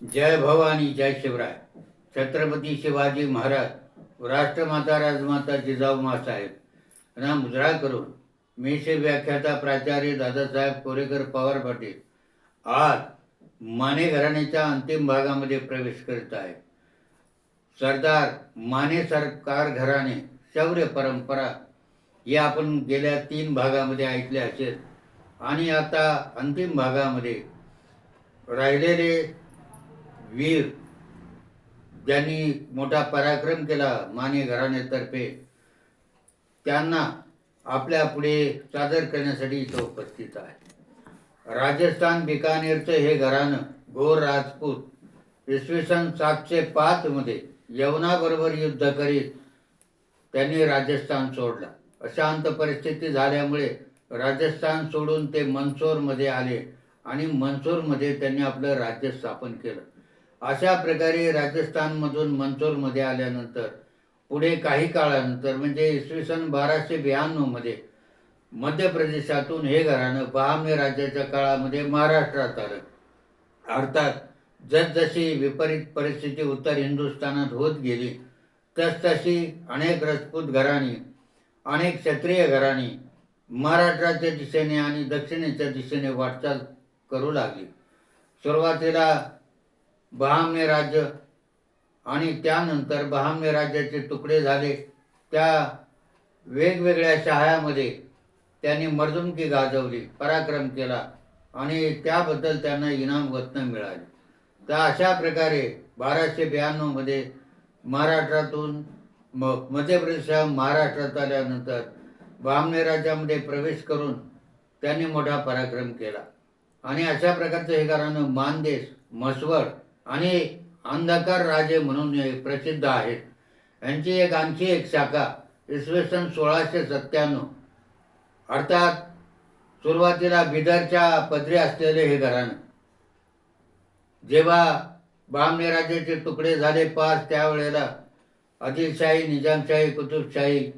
जय भवानी जय शिवराय. छत्रपती शिवाजी महाराज राष्ट्रमाता राजमाता जिजाऊ मासाहेब ना मुद्रा करून मेषे व्याख्याता प्राचार्य दादासाहेब कोरेकर पवार पाटील आज माने घराण्याच्या अंतिम भागामध्ये प्रवेश करीत आहे. सरदार माने सरकार घराणे शौर्य परंपरा हे आपण गेल्या तीन भागामध्ये ऐकले असेल. आणि आता अंतिम भागामध्ये राहिलेले वीर ज्यांनी मोठा पराक्रम केला माने घराण्यातर्फे त्यांना आपल्या पुढे सादर करण्यासाठी इथं उपस्थित आहे. राजस्थान बिकानेरचं हे घराणं गोर राजपूत इसवी सन सातशे पाचमध्ये यवनाबरोबर युद्ध करीत त्यांनी राजस्थान सोडला. अशांत परिस्थिती झाल्यामुळे राजस्थान सोडून ते मनसोरमध्ये आले आणि मनसोरमध्ये त्यांनी आपलं राज्य स्थापन केलं. अशा प्रकारे राजस्थानमधून मनसोरमध्ये आल्यानंतर पुढे काही काळानंतर म्हणजे इसवी सन बाराशे ब्याण्णवमध्ये मध्य प्रदेशातून हे घराणं बहामे राज्याच्या काळामध्ये महाराष्ट्रात आलं. अर्थात जसजशी विपरीत परिस्थिती उत्तर हिंदुस्थानात होत गेली तसतशी अनेक राजपूत घराणी अनेक क्षत्रिय घराणी महाराष्ट्राच्या दिशेने आणि दक्षिणेच्या दिशेने वाटचाल करू लागली. सुरुवातीला बहामने राज्य आणि त्यानंतर बहामने राज्याचे तुकडे झाले. त्या वेगवेगळ्या शहायामध्ये त्यांनी मर्दुमकी गाजवली पराक्रम केला आणि त्याबद्दल त्यांना इनाम वतन मिळाले. तर अशा प्रकारे बाराशे ब्याण्णवमध्ये महाराष्ट्रातून म मध्य प्रदेशात महाराष्ट्रात आल्यानंतर बामने राज्यामध्ये प्रवेश करून त्यांनी मोठा पराक्रम केला. आणि अशा प्रकारचं हे घराणं मानदेश म्हसवड आणि अंधकार राजे म्हणून प्रसिद्ध आहेत. यांची एक आणखी एक शाखा इसवी सन सोळाशे सत्त्याण्णव. अर्थात सुरुवातीला बिदरच्या पदरी असलेले हे घराणं. जेव्हा बामनेराजेचे तुकडे झाले पाच त्यावेळेला आदिलशाही निजामशाही कुतुबशाही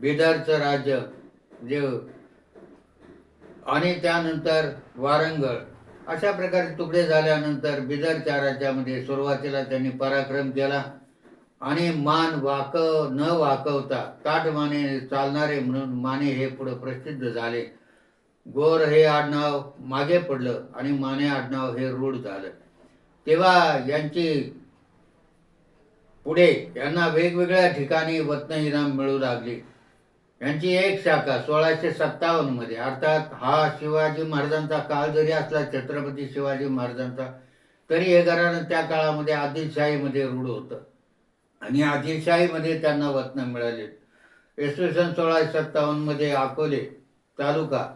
बिदरचं राज्य जे आणि त्यानंतर वारंगळ. अशा प्रकारे तुकडे झाल्यानंतर बिदरच्या राज्यामध्ये सुरुवातीला त्यांनी पराक्रम केला. आणि मान वाक न वाकवता ताटमाने चालणारे म्हणून माने हे पुढे प्रसिद्ध झाले. गोर हे आडनाव मागे पडलं आणि माने आडनाव हे रूढ झालं. तेव्हा यांची पुढे यांना वेगवेगळ्या ठिकाणी वतन इनाम मिळू लागली. यांची एक शाखा सोळाशे सत्तावन्नमध्ये. अर्थात हा शिवाजी महाराजांचा काळ जरी असला छत्रपती शिवाजी महाराजांचा तरी हे घराणं त्या काळामध्ये आदिलशाहीमध्ये रूढ होतं. आणि आदिलशाहीमध्ये त्यांना वतन मिळाले. इसवी सन सोळाशे सत्तावन्नमध्ये अकोले तालुका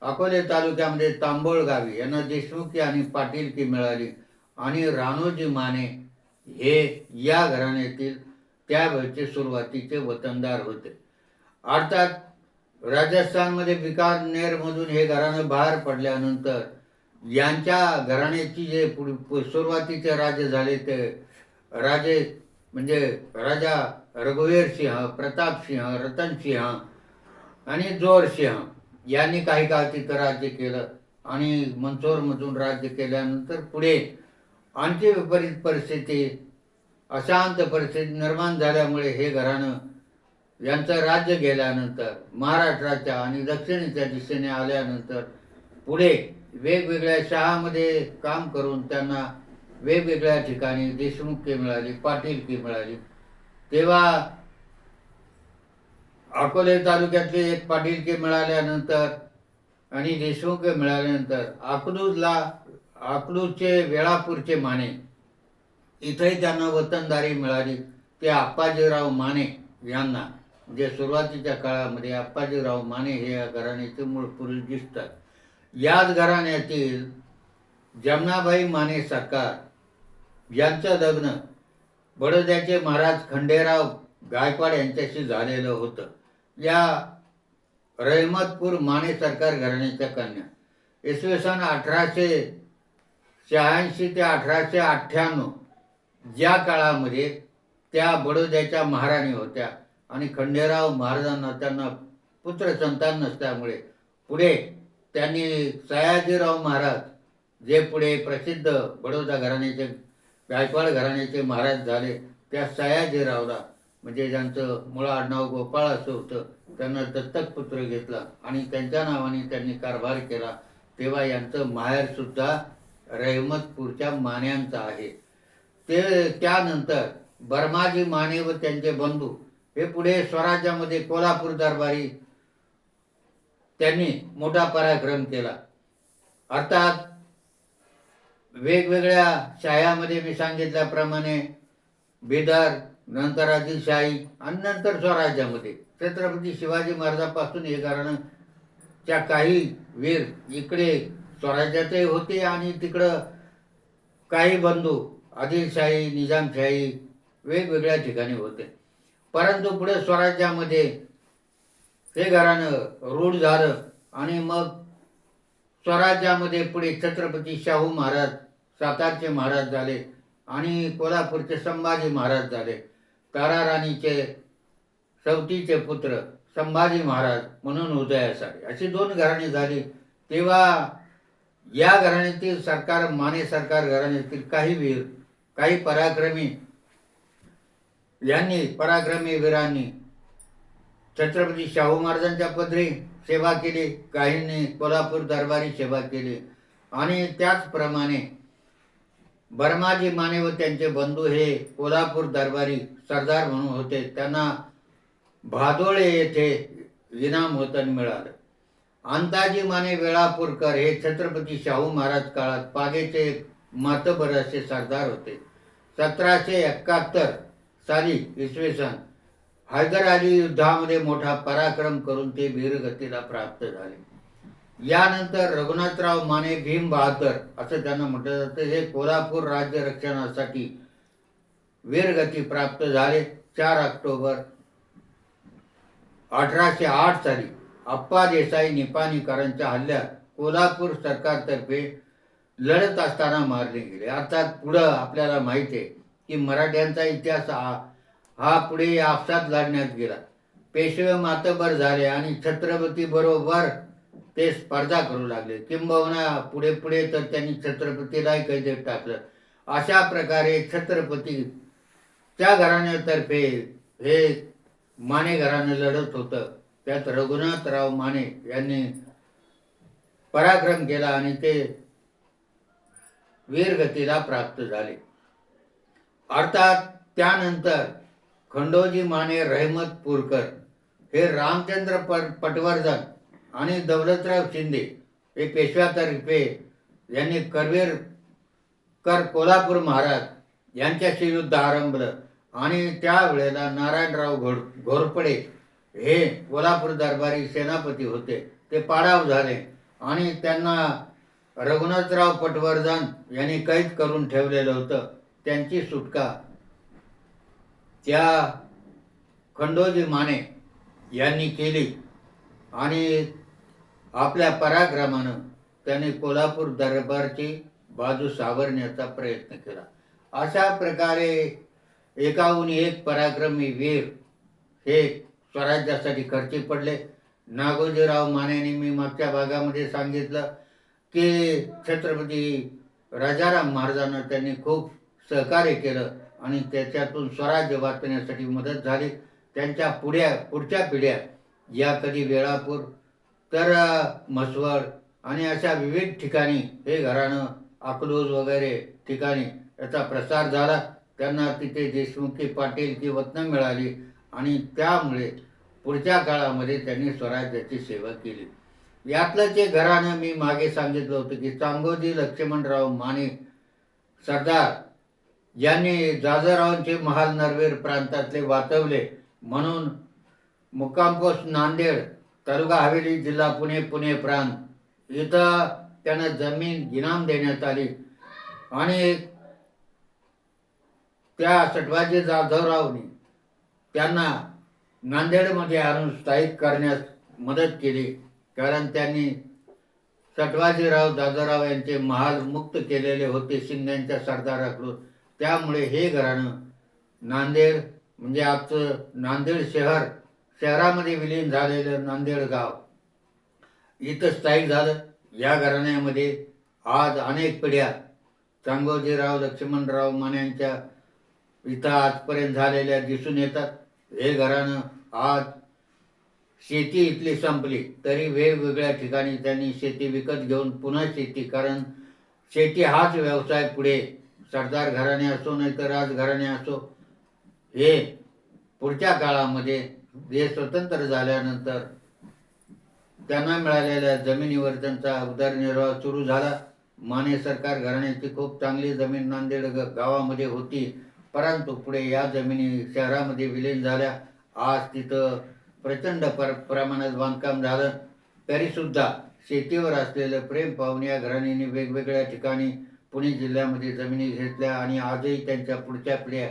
अकोले तालुक्यामध्ये तांबोळ गावी यांना देशमुखी आणि पाटीलकी मिळाली. आणि राणोजी माने हे या घराण्यातील त्यावेळचे सुरुवातीचे वतनदार होते. अर्थात राजस्थानमध्ये बिकानेरमधून हे घराणं बाहेर पडल्यानंतर यांच्या घराण्याची जे पुढ- पु- सुरुवातीचे राजे झाले ते राजे म्हणजे राजा रघुवीर सिंह प्रताप सिंह रतन सिंह आणि जोर सिंह यांनी काही काळ तिथं राज्य केलं आणि मंचोरमधून राज्य केल्यानंतर पुढे आणखी विपरीत परिस्थिती अशांत परिस्थिती निर्माण झाल्यामुळे हे घराणं यांचं राज्य गेल्यानंतर महाराष्ट्राच्या आणि दक्षिणेच्या दिशेने आल्यानंतर पुढे वेगवेगळ्या शाळामध्ये काम करून त्यांना वेगवेगळ्या ठिकाणी देशमुखी मिळाली पाटीलकी मिळाली. तेव्हा अकोले तालुक्यातले एक पाटीलकी मिळाल्यानंतर आणि देशमुख मिळाल्यानंतर अकलूजला अकलूजचे वेळापूरचे माने इथंही त्यांना वतनदारी मिळाली ते आप्पाजीराव माने यांना. म्हणजे सुरुवातीच्या काळामध्ये आप्पाजीराव माने हे या घराण्याचे मूळ पुरुष दिसतात. याच घराण्यातील जमनाबाई माने सरकार यांचं लग्न बडोद्याचे महाराज खंडेराव गायकवाड यांच्याशी झालेलं होतं. या रहमतपूर माने सरकार घराण्याच्या कन्या. इसवी सन अठराशे शहाऐंशी ते अठराशे अठ्ठ्याण्णव ज्या काळामध्ये त्या बडोद्याच्या महाराणी होत्या. आणि खंडेराव महाराजांना त्यांना पुत्र संतान नसल्यामुळे पुढे त्यांनी सयाजीराव महाराज जे पुढे प्रसिद्ध बडोदा घराण्याचे गायकवाड घराण्याचे महाराज झाले त्या सयाजीरावला म्हणजे ज्यांचं मुळा आडनाव गोपाळ असं होतं त्यांना दत्तक पुत्र घेतला आणि त्यांच्या नावाने त्यांनी कारभार केला. तेव्हा यांचं माहेर सुद्धा रहमतपूरच्या मान्यांचं आहे. ते त्यानंतर बर्माजी माने व त्यांचे बंधू हे पुढे स्वराज्यामध्ये कोल्हापूर दरबारी त्यांनी मोठा पराक्रम केला. अर्थात वेगवेगळ्या शाह्यामध्ये मी सांगितल्याप्रमाणे बिदर नंतर आदिलशाही आणि नंतर स्वराज्यामध्ये. छत्रपती शिवाजी महाराजापासून हे कारण त्या काही वीर इकडे स्वराज्यातही होते आणि तिकडं काही बंधू आदिलशाही निजामशाही वेगवेगळ्या ठिकाणी होते. परंतु पुढे स्वराज्यामध्ये हे घराणं रूढ झालं आणि मग स्वराज्यामध्ये पुढे छत्रपती शाहू महाराज सातारचे महाराज झाले आणि कोल्हापूरचे संभाजी महाराज झाले. तारा राणीचे सवतीचे पुत्र संभाजी महाराज म्हणून उदयास आले अशी दोन घराणी झाली. तेव्हा या घराण्यातील सरकार माने सरकार घराण्यातील काही वीर काही पराक्रमी यांनी पराक्रमी वीरांनी छत्रपती शाहू महाराजांच्या पदरी सेवा केली काहींनी कोल्हापूर दरबारी सेवा केली. आणि त्याचप्रमाणे बर्माजी माने व त्यांचे बंधू हे कोल्हापूर दरबारी सरदार म्हणून होते. त्यांना भादोळे येथे इनाम वतन मिळालं. अंताजी माने वेळापूरकर हे छत्रपती शाहू महाराज काळात पागेचे मातबर असे सरदार होते. सतराशे एकाहत्तर साली इसवी सन हैदर अली युद्धामध्ये मोठा पराक्रम करून ते वीरगतीला प्राप्त झाले. यानंतर रघुनाथराव माने भीम बहादर असं त्यांना म्हटलं जातं. हे कोल्हापूर राज्य रक्षणासाठी वीरगती प्राप्त झाले. चार ऑक्टोबर अठराशे आठ साली अप्पा देसाई निपाणीकरांच्या हल्ल्यात कोल्हापूर सरकारतर्फे लढत असताना मारले गेले. अर्थात पुढं आपल्याला माहिती आहे की मराठ्यांचा इतिहास हा हा पुढे आपसात लढण्यात गेला. पेशवे मातबर झाले आणि छत्रपती बरोबर ते स्पर्धा करू लागले. किंबहुना पुढे पुढे तर त्यांनी छत्रपतीलाही कैदेत टाकलं. अशा प्रकारे छत्रपती त्या घराण्यातर्फे हे माने घराणं लढत होतं. त्यात रघुनाथराव माने यांनी पराक्रम केला आणि ते वीरगतीला प्राप्त झाले. अर्थात त्यानंतर खंडोजी माने रहमतपूरकर हे रामचंद्र पट पटवर्धन आणि दौलतराव शिंदे हे पेशव्यातर्फे यांनी करवीर कर कोल्हापूर महाराज यांच्याशी युद्ध आरंभलं आणि त्यावेळेला नारायणराव घोड घोरपडे हे कोल्हापूर दरबारी सेनापती होते. ते पाडाव झाले आणि त्यांना रघुनाथराव पटवर्धन यांनी कैद करून ठेवलेलं होतं. त्यांची सुटका. त्या खंडोजी माने यांनी केली. आणि आपल्या पराक्रमानं त्यांनी कोल्हापूर दरबारची बाजू सावरण्याचा प्रयत्न केला. अशा प्रकारे एकाहून एक पराक्रमी वीर हे स्वराज्यासाठी खर्ची पडले. नागोजीराव मानेने मी मागच्या भागामध्ये सांगितलं की छत्रपती राजाराम महाराजांना त्यांनी खूप सहकार्य केलं आणि त्याच्यातून स्वराज्य वाचण्यासाठी मदत झाली. त्यांच्या पुढ्या पुढच्या पिढ्या या कधी वेळापूर तर म्हसवड आणि अशा विविध ठिकाणी हे घराणं अकलूज वगैरे ठिकाणी याचा प्रसार झाला. त्यांना तिथे देशमुखी पाटील ती वतनं मिळाली आणि त्यामुळे पुढच्या काळामध्ये त्यांनी स्वराज्याची सेवा केली. यातलं जे घराणं मी मागे सांगितलं होतं की चांगोजी लक्ष्मणराव माने सरदार यांनी जाजरावांचे महाल नरवेर प्रांतातले वाचवले. म्हणून मुक्कामपोस्ट नांदेड तालुका हवेली जिल्हा पुणे पुणे प्रांत. इथं त्यांना जमीन इनाम देण्यात आली. आणि त्या सटवाजी जाधवरावनी त्यांना नांदेडमध्ये आणून स्थायिक करण्यास मदत केली. कारण त्यांनी सटवाजीराव दादाराव यांचे महाल मुक्त केलेले होते शिंद्यांच्या सरदाराकडून. त्यामुळे हे घराणं नांदेड म्हणजे आजचं नांदेड शहर शहरामध्ये विलीन झालेलं नांदेड गाव. इथं स्थायिक झालं. या घराण्यामध्ये आज अनेक पिढ्या चांगोजीराव लक्ष्मणराव मान्यांच्या इथं आजपर्यंत झालेल्या दिसून येतात. हे घराणं आज शेती इथली संपली तरी वेगवेगळ्या ठिकाणी त्यांनी शेती विकत घेऊन पुन्हा शेती कारण शेती हाच व्यवसाय पुढे सरदार घराणे असो नाही तर राजघराणे असो हे पुढच्या काळामध्ये देश स्वतंत्र झाल्यानंतर त्यांना मिळालेल्या जमिनीवर त्यांचा उदरनिर्वाह सुरू झाला. माने सरकार घराण्याची खूप चांगली जमीन नांदेड ग- गावामध्ये होती. परंतु पुढे या जमिनी शहरामध्ये विलीन झाल्या. आज तिथं प्रचंड पर प्रमाणात बांधकाम झालं. तरीसुद्धा शेतीवर असलेलं प्रेम पाहून या घराण्याने वेगवेगळ्या ठिकाणी पुणे जिल्ह्यामध्ये जमिनी घेतल्या आणि आजही त्यांच्या पुढच्या पिढ्या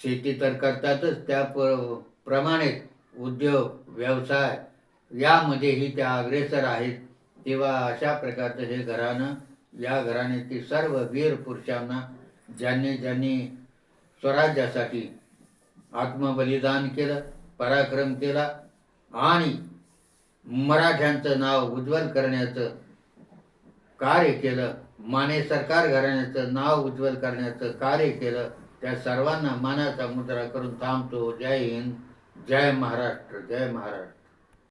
शेती तर करतातच. त्या प- प्रमाणे उद्योग व्यवसाय यामध्येही त्या अग्रेसर आहेत. तेव्हा अशा प्रकारचं हे घराणं या घराण्यातील सर्व वीर पुरुषांना ज्यांनी ज्यांनी स्वराज्यासाठी आत्मबलिदान केलं पराक्रम केला आणि मराठ्यांचं नाव उज्ज्वल करण्याचं कार्य केलं माने सरकार घराण्याचं नाव उज्ज्वल करण्याचं कार्य केलं त्या सर्वांना मानाचा मुद्रा करून थांबतो. जय हिंद जय महाराष्ट्र जय महाराष्ट्र.